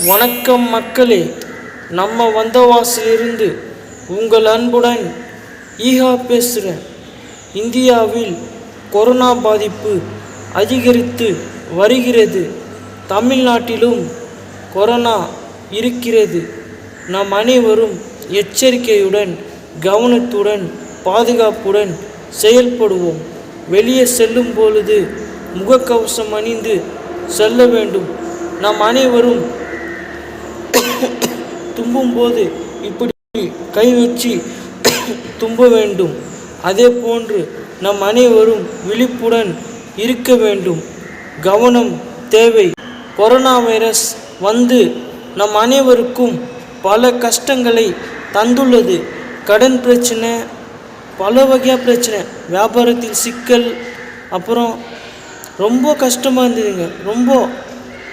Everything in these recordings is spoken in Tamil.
வணக்கம் மக்களே நம்ம வந்தவாசிலிருந்து உங்கள் அன்புடன் ஈகா பேசுகிறேன். இந்தியாவில் கொரோனா பாதிப்பு அதிகரித்து வருகிறது. தமிழ்நாட்டிலும் கொரோனா இருக்கிறது. நாம் அனைவரும் எச்சரிக்கையுடன் கவனத்துடன் பாதுகாப்புடன் செயல்படுவோம். வெளியே செல்லும் பொழுது முகக்கவசம் அணிந்து செல்ல வேண்டும். நாம் அனைவரும் தும்பும்போது இப்படி கை வச்சு தும்ப வேண்டும். அதே போன்று நம் அனைவரும் விழிப்புடன் இருக்க வேண்டும். கவனம் தேவை. கொரோனா வைரஸ் வந்து நம் அனைவருக்கும் பல கஷ்டங்களை தந்துள்ளது. கடன் பிரச்சனை பல வகையாக பிரச்சனை. வியாபாரத்தில் சிக்கல் அப்புறம் ரொம்ப கஷ்டமாக இருந்ததுங்க. ரொம்ப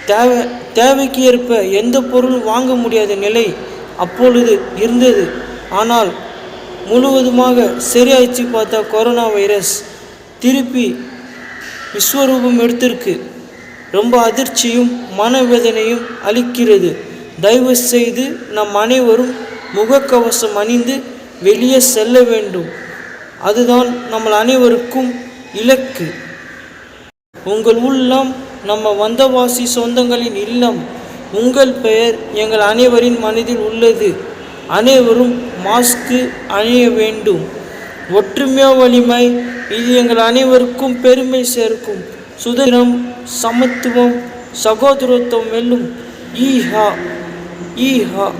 தேவை தேவைக்கு ஏற்ப எந்த பொருளும் வாங்க முடியாத நிலை. அப்பொழுது இருந்தது. ஆனால் முழுவதுமாக சரியாயிடுச்சு பார்த்தா கொரோனா வைரஸ் திருப்பி விஸ்வரூபம் எடுத்திருக்கு. ரொம்ப அதிர்ச்சியும் மனவேதனையும் அளிக்கிறது. தயவு செய்து நம் அனைவரும் முகக்கவசம் அணிந்து வெளியே செல்ல வேண்டும். அதுதான் நம்ம அனைவருக்கும் இலக்கு. உங்கள் உள்ளம் நம்ம வந்தவாசி சொந்தங்களின் இல்லம். உங்கள் பெயர் எங்கள் அனைவரின் மனதில் உள்ளது. அனைவரும் மாஸ்க்கு அணிய வேண்டும். ஒற்றுமையோ வலிமை இது எங்கள் அனைவருக்கும் பெருமை சேர்க்கும். சுதந்திரம் சமத்துவம் சகோதரத்துவம் வெல்லும் ஈஹா ஈஹா.